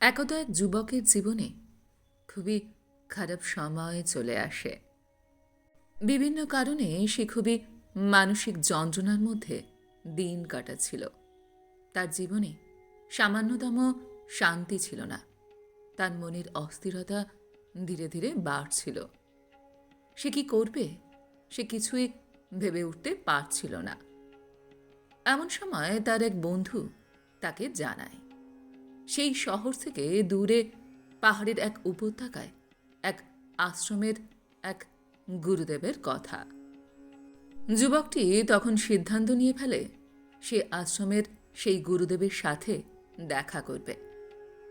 একদা এক যুবকের জীবনে খুবই খারাপ সময় চলে আসে। বিভিন্ন কারণে সে খুবই মানসিক যন্ত্রণার মধ্যে দিন কাটাচ্ছিল। তার জীবনে সামান্যতম শান্তি ছিল না। তার মনের অস্থিরতা ধীরে ধীরে বাড়ছিল। সে কি করবে সে কিছুই ভেবে উঠতে পারছিল না। এমন সময় তার এক বন্ধু তাকে জানায় সেই শহর থেকে দূরে পাহাড়ের এক উপত্যকায় এক আশ্রমের এক গুরুদেবের কথা। যুবকটি তখন সিদ্ধান্ত নিয়ে ফেলে, সে আশ্রমের সেই গুরুদেবের সাথে দেখা করবে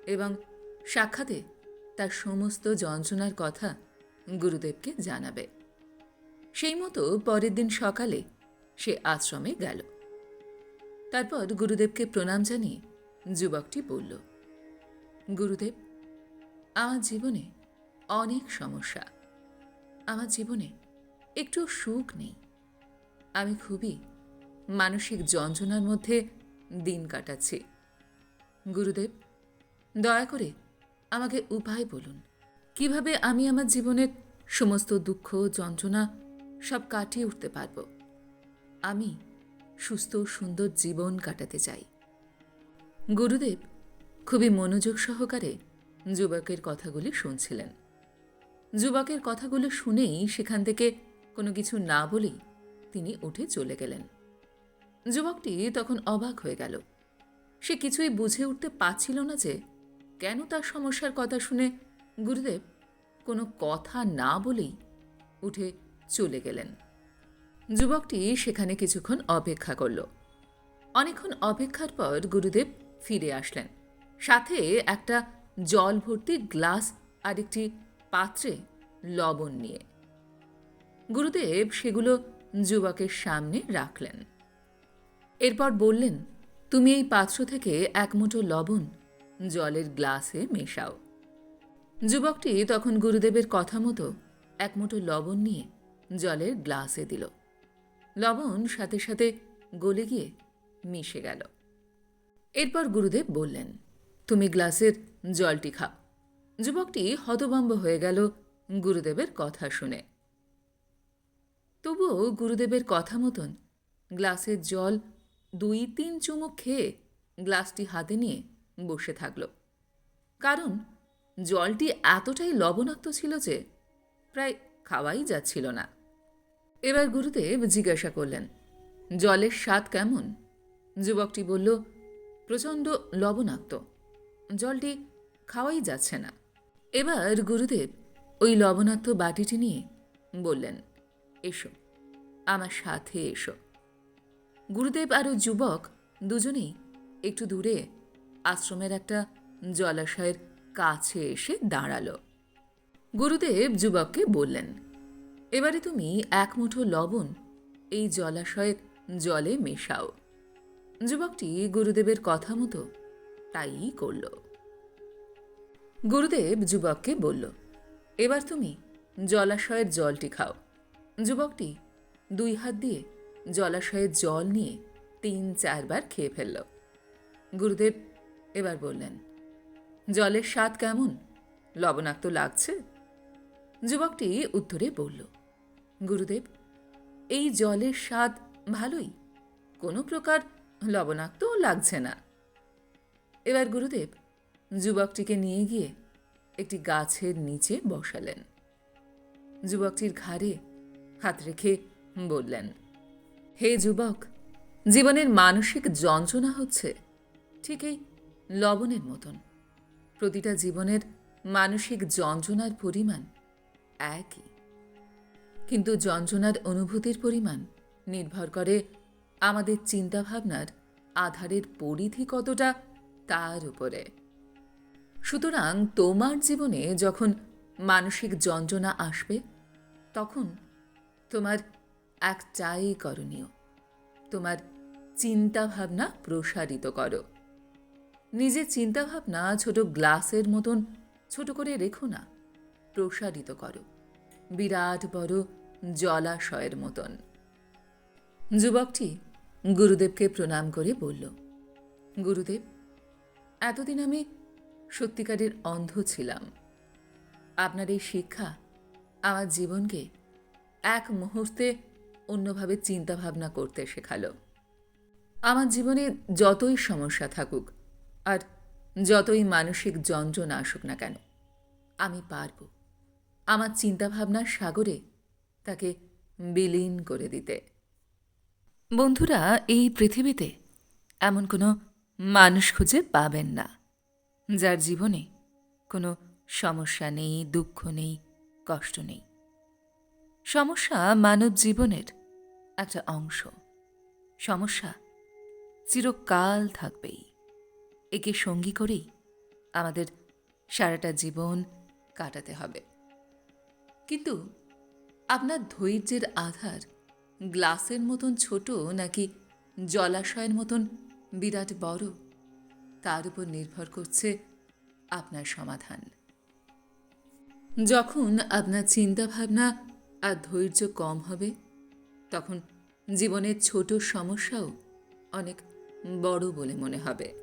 এবং সাক্ষাতে তার সমস্ত যন্ত্রণার কথা গুরুদেবকে জানাবে। সেই মতো পরের দিন সকালে সে আশ্রমে গেল। তারপর গুরুদেবকে প্রণাম জানিয়ে যুবকটি বলল গুরুদেব, আমার জীবনে অনেক সমস্যা। আমার জীবনে একটু সুখ নেই। আমি খুবই মানসিক যন্ত্রণার মধ্যে দিন কাটাচ্ছি। গুরুদেব, দয়া করে আমাকে উপায় বলুন। কীভাবে আমি আমার জীবনের সমস্ত দুঃখ, যন্ত্রণা সব কাটিয়ে উঠতে পারব? আমি সুস্থ, সুন্দর জীবন কাটাতে চাই। গুরুদেব খুবই মনোযোগ সহকারে যুবকের কথাগুলি শুনছিলেন। যুবকের কথাগুলো শুনেই সেখান থেকে কোনো কিছু না বলেই তিনি উঠে চলে গেলেন। যুবকটি তখন অবাক হয়ে গেল। সে কিছুই বুঝে উঠতে পারছিল না যে কেন তার সমস্যার কথা শুনে গুরুদেব কোনো কথা না বলেই উঠে চলে গেলেন। যুবকটি সেখানে কিছুক্ষণ অপেক্ষা করল। অনেকক্ষণ অপেক্ষার পর গুরুদেব ফিরে আসলেন। সাথে একটা জল ভর্তি গ্লাস আর একটি পাত্রে লবণ নিয়ে। গুরুদেব সেগুলো যুবকের সামনে রাখলেন। এরপর বললেন, তুমি এই পাত্র থেকে এক মুঠো লবণ জলের গ্লাসে মেশাও। যুবকটি তখন গুরুদেবের কথা মতো এক মুঠো লবণ নিয়ে জলের গ্লাসে দিল। লবণ সাথে সাথে গলে গিয়ে মিশে গেল। এরপর গুরুদেব বললেন তুমি গ্লাসের জলটি খাও। যুবকটি হতভম্ব হয়ে গেল গুরুদেবের কথা শুনে। তবুও গুরুদেবের কথা মতন গ্লাসের জল দুই তিন চুমুক খেয়ে গ্লাসটি হাতে নিয়ে বসে থাকল। কারণ জলটি এতটাই লবণাক্ত ছিল যে প্রায় খাওয়াই যাচ্ছিল না। এবার গুরুদেব জিজ্ঞাসা করলেন, জলের স্বাদ কেমন? যুবকটি বলল, প্রচণ্ড লবণাক্ত। জলটি খাওয়াই যাচ্ছে না। এবার গুরুদেব ওই লবণাক্ত বাটিটি নিয়ে বললেন, এসো, আমার সাথে এসো। গুরুদেব আর যুবক দুজনেই একটু দূরে আশ্রমের একটা জলাশয়ের কাছে এসে দাঁড়াল। গুরুদেব যুবককে বললেন, এবারে তুমি এক মুঠো লবণ এই জলাশয়ের জলে মেশাও। যুবকটি গুরুদেবের কথা মতো তাই করল। গুরুদেব যুবককে বলল, এবার তুমি জলাশয়ের জলটি খাও। যুবকটি দুই হাত দিয়ে জলাশয়ের জল নিয়ে তিন চারবার খেয়ে ফেলল। গুরুদেব এবার বললেন, জলের স্বাদ কেমন? লবণাক্ত লাগছে? যুবকটি উত্তরে বলল, গুরুদেব, এই জলের স্বাদ ভালোই। কোনো প্রকার লবণাক্তও লাগছে না। এবার গুরুদেব যুবকটিকে নিয়ে গিয়ে একটি গাছের নিচে বসালেন। যুবকটির ঘাড়ে হাত রেখে বললেন, হে যুবক, জীবনের মানসিক যন্ত্রণা হচ্ছে ঠিক এই লবণের মতন। প্রতিটা জীবনের মানসিক যন্ত্রণার পরিমাণ একই। কিন্তু যন্ত্রণার অনুভূতির পরিমাণ নির্ভর করে আমাদের চিন্তাভাবনার আধারের পরিধি কতটা তার উপরে। সুতরাং তোমার জীবনে যখন মানসিক যন্ত্রণা আসবে, তখন তোমার একটাই করণীয়, তোমার চিন্তাভাবনা প্রসারিত করো। নিজের চিন্তাভাবনা ছোট গ্লাসের মতন ছোট করে রেখো না, প্রসারিত করো। বিরাট বড় জলাশয়ের মতন। যুবকটি গুরুদেবকে প্রণাম করে বলল, গুরুদেব এতদিন আমি সত্যিকারের অন্ধ ছিলাম। আপনার এই শিক্ষা আমার জীবনকে এক মুহূর্তে অন্যভাবে চিন্তাভাবনা করতে শেখালো। আমার জীবনে যতই সমস্যা থাকুক আর যতই মানসিক যন্ত্রণা আসুক না কেন, আমি পারব আমার চিন্তাভাবনার সাগরে তাকে বিলীন করে দিতে। বন্ধুরা, এই পৃথিবীতে এমন কোনো মানুষ খুঁজে পাবেন না। যার জীবনে কোনো সমস্যা নেই, দুঃখ নেই, কষ্ট নেই। সমস্যা মানব জীবনের একটা অংশ। সমস্যা চিরকাল থাকবেই। একে সঙ্গী করেই আমাদের সারাটা জীবন কাটাতে হবে। কিন্তু আপনার ধৈর্যের আধার গ্লাসের মতন ছোট নাকি জলাশয়ের মতন বিরাট বড়। তার উপর নির্ভর করছে আপনার সমাধান। যখন আপনার চিন্তাভাবনা আর ধৈর্য কম হবে, তখন জীবনের ছোট সমস্যাও অনেক বড় বলে মনে হবে।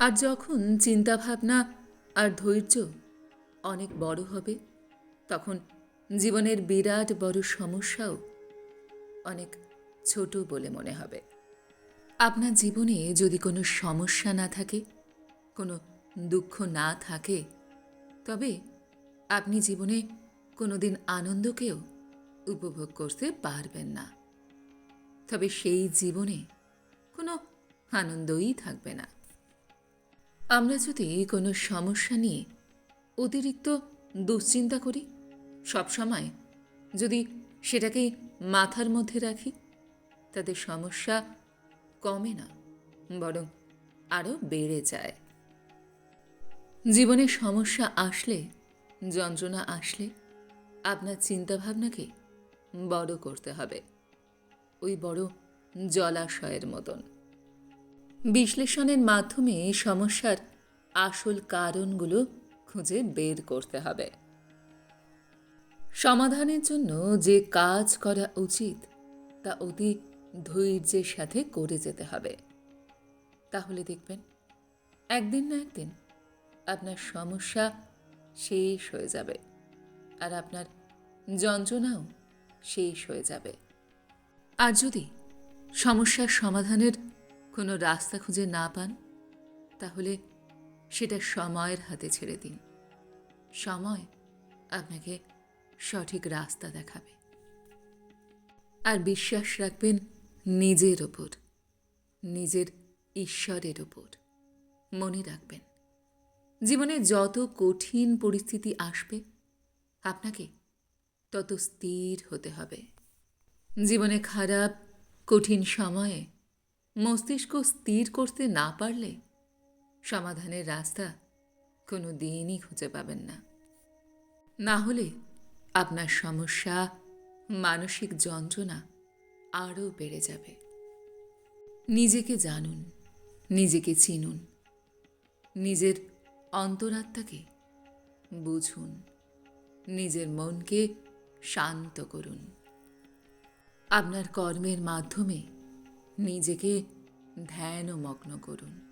আর যখন চিন্তাভাবনা আর ধৈর্য অনেক বড় হবে, তখন জীবনের বিরাট বড় সমস্যাও অনেক ছোট বলে মনে হবে। আপনার জীবনে যদি কোনো সমস্যা না থাকে, কোনো দুঃখ না থাকে, তবে আপনি জীবনে কোনোদিন আনন্দকেও উপভোগ করতে পারবেন না। তবে সেই জীবনে কোনো আনন্দই থাকবে না। আমরা যদি কোনো সমস্যা নিয়ে অতিরিক্ত দুশ্চিন্তা করি সবসময় যদি সেটাকেই মাথার মধ্যে রাখি তাদের সমস্যা কমে না, বরং আরও বেড়ে যায়। জীবনে সমস্যা আসলে, যন্ত্রণা আসলে, আপনার চিন্তাভাবনাকে বড় করতে হবে। ওই বড় জলাশয়ের মতন। বিশ্লেষণের মাধ্যমে সমস্যার আসল কারণগুলো খুঁজে বের করতে হবে। সমাধানের জন্য যে কাজ করা উচিত, তা অতি ধৈর্যের সাথে করে যেতে হবে। তাহলে দেখবেন, একদিন না একদিন আপনার সমস্যা শেষ হয়ে যাবে আর আপনার যন্ত্রণাও শেষ হয়ে যাবে। আর যদি সমস্যার সমাধানের কোনো রাস্তা খুঁজে না পান, তাহলে সেটা সময়ের হাতে ছেড়ে দিন। সময় আপনাকে সঠিক রাস্তা দেখাবে। আর বিশ্বাস রাখবেন নিজের ওপর নিজের ঈশ্বরের ওপর মনে রাখবেন। জীবনে যত কঠিন পরিস্থিতি আসবে, আপনাকে তত স্থির হতে হবে। জীবনে খারাপ, কঠিন সময়ে মস্তিষ্ক স্থির করতে না পারলে সমাধানের রাস্তা কোনো দিনই খুঁজে পাবেন না। না হলে আপনার সমস্যা, মানসিক যন্ত্রণা আরও বেড়ে যাবে। নিজেকে জানুন, নিজেকে চিনুন, নিজের অন্তরাত্মাকে বুঝুন, নিজের মনকে শান্ত করুন। আপনার কর্মের মাধ্যমে নিজেকে ধ্যান ও মগ্ন করুন।